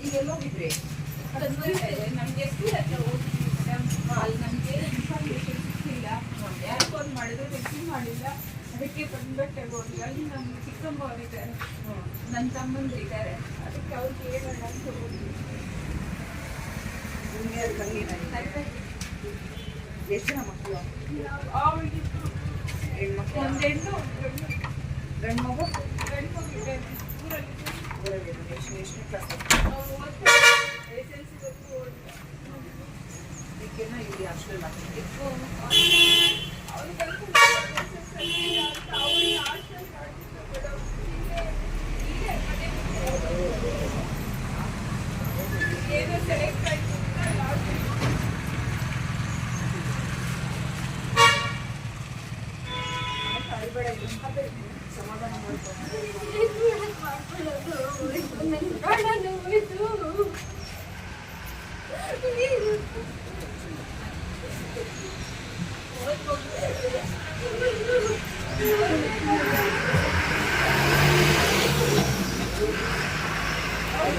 ಈಗ ಎಲ್ಲೋಗಿದ್ರೆ ನಮ್ಗೆ ಎಷ್ಟು ಹತ್ರ ಅಲ್ಲಿ ನಮಗೆ ಇನ್ಫಾರ್ಮೇಷನ್ ಸಿಕ್ಕಿಲ್ಲ ಯಾರು ಫೋನ್ ಮಾಡಿದ್ರು ರೆಸ್ಯೂ ಮಾಡಿಲ್ಲ ಅದಕ್ಕೆ ಬಂದ್ಬಿಟ್ಟು ತಗೋದ್ವಿ ಅಲ್ಲಿ ನಮ್ಮ ಚಿಕ್ಕಮ್ಮ ಅವರಿದ್ದಾರೆ ನನ್ನ ತಮ್ಮಂದ್ರು ಇದ್ದಾರೆ ಅದಕ್ಕೆ ಅವ್ರಿಗೆ ಹೇಳೋಣ ಅಂತ ಹೋಗಿದ್ವಿ ಎಷ್ಟು ಜನ ಮಕ್ಕಳು ಹೆಣ್ಮಕ್ಳು ಒಂದು ಹೆಣ್ಣು ಮಗು ಗಂಡು ಮಗು. Thank you.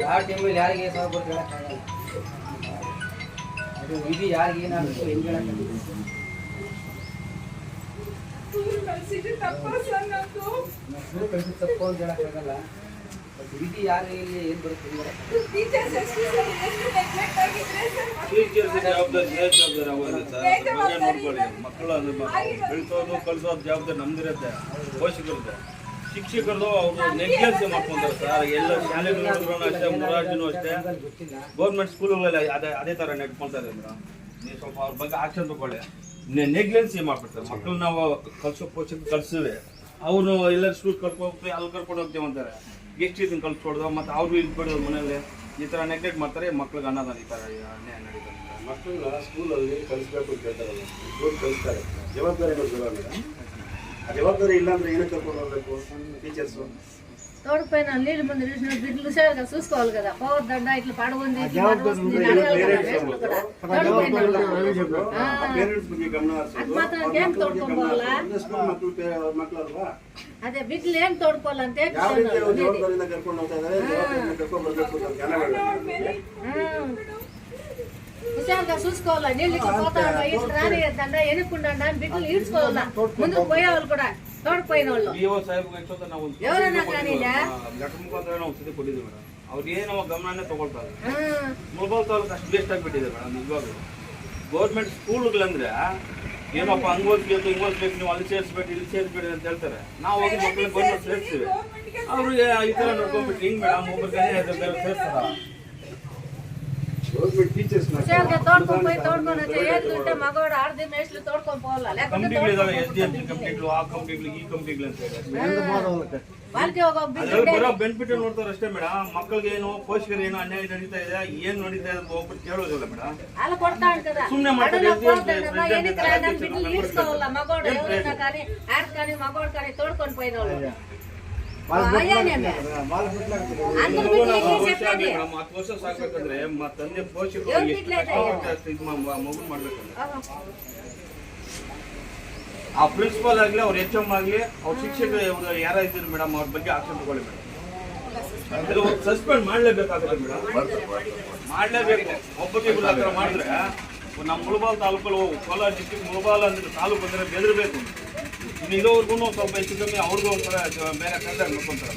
ಯಾವ ಟೈಮಲ್ಲಿ ಯಾರಿಗೆ ಸಾವು ಬರ್ತು ಅದು ವಿಧಿ ಯಾರಿಗೆ ಏನಾಗುತ್ತೆ ಹೆಂಗೆ ತಪ್ಪು ಅಂತ ವಿಧಿ ಯಾರಿಗೆ ಏನು ಬರುತ್ತೆ ಟೀಚರ್ಸ್ ಜವಾಬ್ದಾರಿ ನೋಡ್ಕೊಳ್ಳಿ. ಮಕ್ಕಳು ಅದು ಕಲಿಸೋದು ಜವಾಬ್ದಾರಿ ನಮ್ದಿರುತ್ತೆ ಪೋಷಕರದ್ದು ಶಿಕ್ಷಕರದು ಅವರು ನೆಗ್ಲೆನ್ಸ್ ಮಾಡ್ಕೊಂತಾರೆ ಸರ್. ಎಲ್ಲ ಶಾಲೆಗಳು ಅಷ್ಟೇ, ಮುರಾರ್ಜಿನೂ ಅಷ್ಟೇ. ಗೌರ್ಮೆಂಟ್ ಸ್ಕೂಲ್ಗಳಲ್ಲಿ ಅದೇ ಅದೇ ಥರ ನೆಡ್ಕೊಳ್ತಾ ಮೇಡಮ್ ನೀವು ಸ್ವಲ್ಪ ಅವ್ರ ಬಗ್ಗೆ ಆಕ್ಷನ್ ತಗೊಳ್ಳಿ. ನೆಗ್ಲೆನ್ಸಿ ಮಾಡ್ಬಿಡ್ತಾರೆ? ಮಕ್ಕಳು ನಾವು ಕಲ್ಸೋ ಪೋಷಕ ಕಲ್ಸಿದ್ರೆ ಅವರು ಎಲ್ಲರೂ ಸ್ಕೂಲ್ ಕರ್ಕೊಂಡು ಅಲ್ಲಿ ಕರ್ಕೊಂಡು ಹೋಗ್ತೀವಿ ಅಂತಾರೆ. ಎಷ್ಟು ಇದನ್ನ ಕಲ್ಸ್ಕೊಡ್ದು ಮತ್ತು ಅವ್ರು ಇದು ಬಿಡೋದು ಮನೇಲಿ ಈ ಥರ ನೆಗ್ಲೆಕ್ಟ್ ಮಾಡ್ತಾರೆ, ಮಕ್ಳಿಗೆ ಅನ್ನೋದು ಈ ಥರ ನಡೀತದೆ. ಮಕ್ಕಳನ್ನ ಸ್ಕೂಲಲ್ಲಿ ಕಲಿಸ್ಬೇಕು ಅಂತ ಸ್ಕೂಲ್ ಕಲಿಸ್ತಾರೆ. ಜವಾಬ್ದಾರಿಗಳು ಬರೋಲ್ಲ ಜವಾಬ್ದಾರಿ ಇಲ್ಲ ಅಂದ್ರೆ ಏನಕ್ಕೆ ಕರ್ಕೊಂಡು ಹೋಗ್ಬೇಕು ಟೀಚರ್ಸು తోడుపోయిన నీళ్ళు ముందు చూసిన బిడ్డలు సేవగా చూసుకోవాలి కదా పోవద్దండ ఇట్లా పడవుంది ಪೇರೆಂಟ್ಸ್ ಬಗ್ಗೆ ಗಮನ ಹರಿಸೋದು ಅದು ಮಾತ್ರ ಏನ್ ತೋಡ್ಕೊಂಬೋಲ್ಲ ಸ್ಕೂಲ್ ಮಕ್ಕಳು ಅವ್ರ ಮಕ್ಕಳಲ್ವಾ అదే బిడ్డలు ఏం తోడుకోవాలంటే ಗಮನನೇ ತಗೊಳ್ತಾರೆ ಅಷ್ಟು ಮೇಡಮ್ ನಿಜವಾಗ್ಲೂ. ಗೌರ್ಮೆಂಟ್ ಸ್ಕೂಲ್ಗಳಂದ್ರೆ ಏನಪ್ಪ ಹಂಗ್ ಓದ್ಬೇಕು ನೀವು ಅಲ್ಲಿ ಸೇರಿಸ್ಬೇಡಿ ಇಲ್ಲಿ ಸೇರಿಸ್ಬೇಡಿ ಅಂತ ಹೇಳ್ತಾರೆ. ನಾವು ಹೋಗಿ ಮಕ್ಕಳಿಗೆ ಬಂದು ಸೇರಿಸ್ತೀವಿ. ಅವ್ರಿಗೆ ಈ ಥರ ನೋಡ್ಕೊಂಡ್ಬಿಟ್ಟು ಹಿಂಗ್ ಮೇಡಮ್ ಒಬ್ಬರು ಸೇರಿಸ್ತಾರ ಗೌರ್ಮೆಂಟ್ ಟೀಚರ್ಸ್ನ హుషారుగా తోడుకొని పోయి తోడుకొని వచ్చి ఏది ఉంటే మగవాడు ఆడది మేస్లు తోడుకొని పోవాలా లేకపోతే ಕಂಪ್ನಿಗಳಿದಾವೆ ಎಸ್ ಡಿ ಎಂ ಸಿ ಕಂಪ್ನಿಗಳು ಆ ಕಂಪ್ನಿಗಳು ಈ ಕಂಪ್ನಿಗಳು ಅಂತ ಹೇಳಿ వాళ్ళకి ఒక ಅದ್ರಲ್ಲಿ ಬರೋ ಬೆನಿಫಿಟ್ ನೋಡ್ತಾರೆ ಅಷ್ಟೇ ಮೇಡಮ್ ಮಕ್ಕಳಿಗೆ ಏನು ಪೋಷಕರು ಏನು ಅನ್ಯಾಯ ನಡೀತಾ ಇದೆ ಏನ್ ನಡೀತಾ ಇದೆ ಅಂತ ಹೋಗ್ಬಿಟ್ಟು ಕೇಳೋದಿಲ್ಲ ಮೇಡಮ್ అలా కొడతాడు కదా సుమ్నే మాట్లాడు, అడలో ఏం పోతాడు కదా, చేస్తాడు? ఎన్నికలు అయినా ఏం బిడ్డలు చేస్తాడు? ఈడ్చుకోవాలా మగవాడు ఏం ఎవరైనా చేస్తాడు? కానీ ఆడ కానీ మగవాడు కానీ తోడుకొని పోయిన వాళ్ళు ಸಾಕ್ಬೇಕಂದ್ರೆ ತಂದೆ ಪೋಷಕರು ಮಗು ಮಾಡ್ಬೇಕಂದ್ರೆ ಆ ಪ್ರಿನ್ಸಿಪಾಲ್ ಆಗ್ಲಿ ಅವ್ರ ಎಚ್ ಎಂ ಆಗ್ಲಿ ಅವ್ರ ಶಿಕ್ಷಕರು ಯಾರ ಇದ್ರು ಮೇಡಮ್ ಅವ್ರ ಬಗ್ಗೆ ಆಕ್ಷನ್ ತಗೊಳ್ಳಿ ಮೇಡಮ್ ಸಸ್ಪೆಂಡ್ ಮಾಡ್ಲೇಬೇಕಾಗುತ್ತೆ ಮೇಡಮ್ ಮಾಡ್ಲೇಬೇಕು. ಒಬ್ಬರಿಗೆ ಆ ಥರ ಮಾಡಿದ್ರೆ ನಮ್ಮ ಮುಳಬಾಲ್ ತಾಲೂಕಲ್ಲಿ ಕೋಲಾರ ಡಿಸ್ಟಿಕ್ ಮುಳಬಾಲ್ ಅಂದ್ರೆ ತಾಲೂಕು ಅಂದ್ರೆ ಬೆದರ್ಬೇಕು ಇನ್ನು ಇರೋರ್ಗು ಸ್ವಲ್ಪ ಹೆಚ್ಚು ಕಮ್ಮಿ ಅವ್ರಿಗೂ ಒಂಥರ ಜ- ಬೇರೆ ಕಂಡ ನೋಡ್ಕೊಂತಾರೆ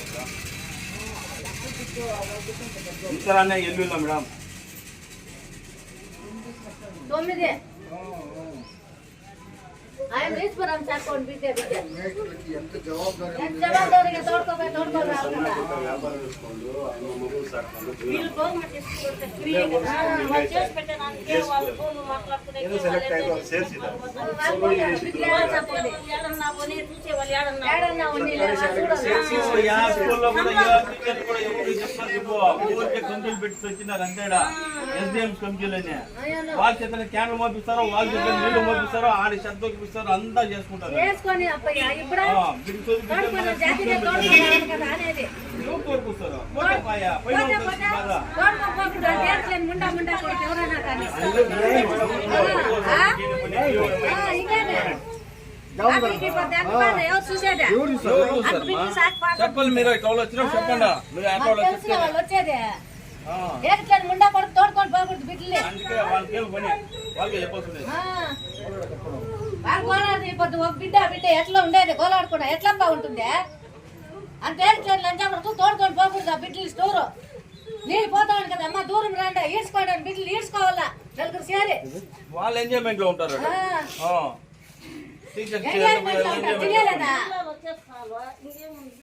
ಈ ಥರನೇ ಎಲ್ಲೂ ಇಲ್ಲ ಮೇಡಮ್. కందులు పెట్టి వచ్చినారు అంతేడా ఎస్డిఎం కంపెనీలోనే వాళ్ళు చేతన క్యాన్లు మోపిస్తారో వాళ్ళు చేతన నీళ్లు మోపిస్తారో ఆడి శబ్దం ఇప్పిస్తారో చేసుకుంటారు అంతా చేసుకుంటారు. చేసుకొని అప్పయ్యా ఇప్పుడు తోడుకున్న జాతిగా తోడుకున్నాను కదా అనేది. నువ్వు కోరుకొస్తారా పోతాపాయ పోయినా బాగా. తోడుకోకుండా నేర్చలేని ముండా ముండా కొడుకు ఎవరైనా కానీ. చెప్పాలి మీరు ఇట్లా వచ్చినా చెప్పండి. మీరు వాళ్ళు వచ్చేదే. ఏట్లని ముండా కొడుకు తోడుకొని పోకూడదు బిడ్డలే. అందుకే వాళ్ళకి వాళ్ళకి చెప్పాల్సిందే. ఒక బిడ్డ బిడ్డ ఎట్లా ఉండేది? గోలాడుకున్నా. ఎట్లా బాగుంటుంది అంత లంచా తోడుకొని పోకూడదు బిడ్డలు స్టోరు. నీళ్ళు పోతాను కదా అమ్మ దూరం రాండా ఈడ్చుకోవడానికి బిడ్డలు ఈడ్చుకోవాలా? నలుగురు సేరి వాళ్ళు ఎంజాయ్మెంట్లో ఉంటారు ఎంజాయ్మెంట్లో ఉంటారు, తెలియలేదా